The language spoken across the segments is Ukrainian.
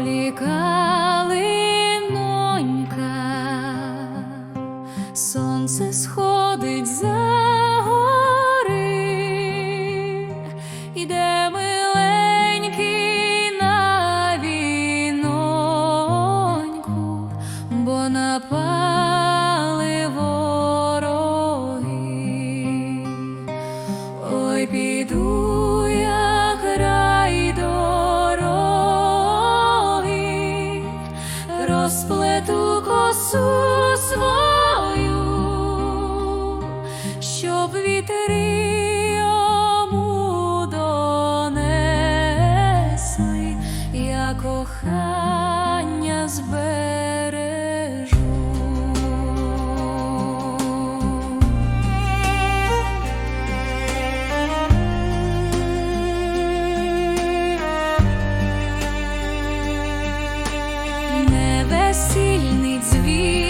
поліка. красу свою, щоб вітри йому донесли, я кохання збережу. Небесі me.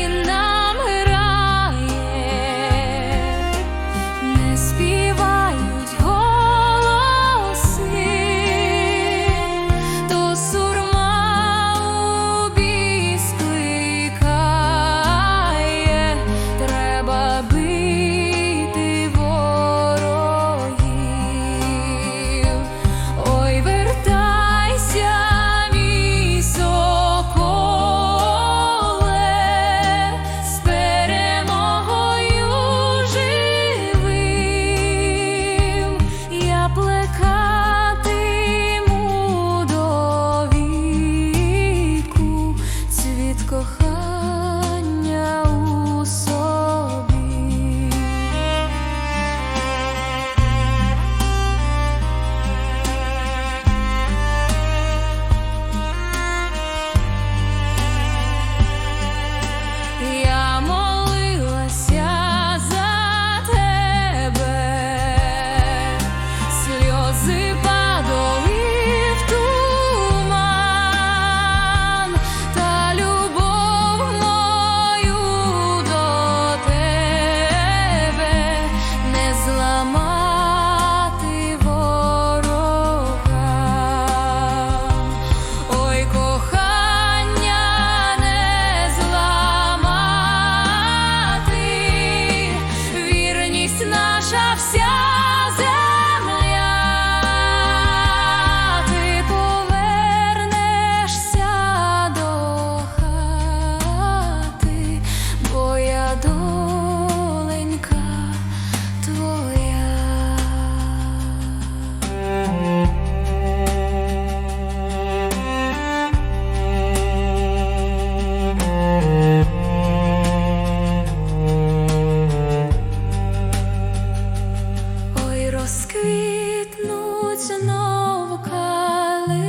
знову калини,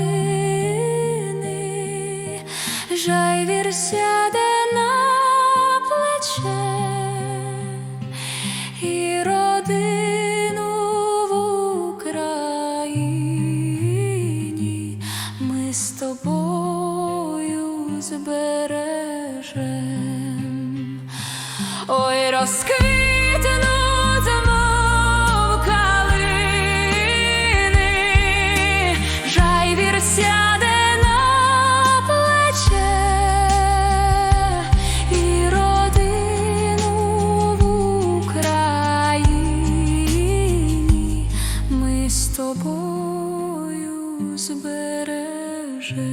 жайвір сяде на плече і родину в Україні ми з тобою збережем. Ой, розкрий. збереже.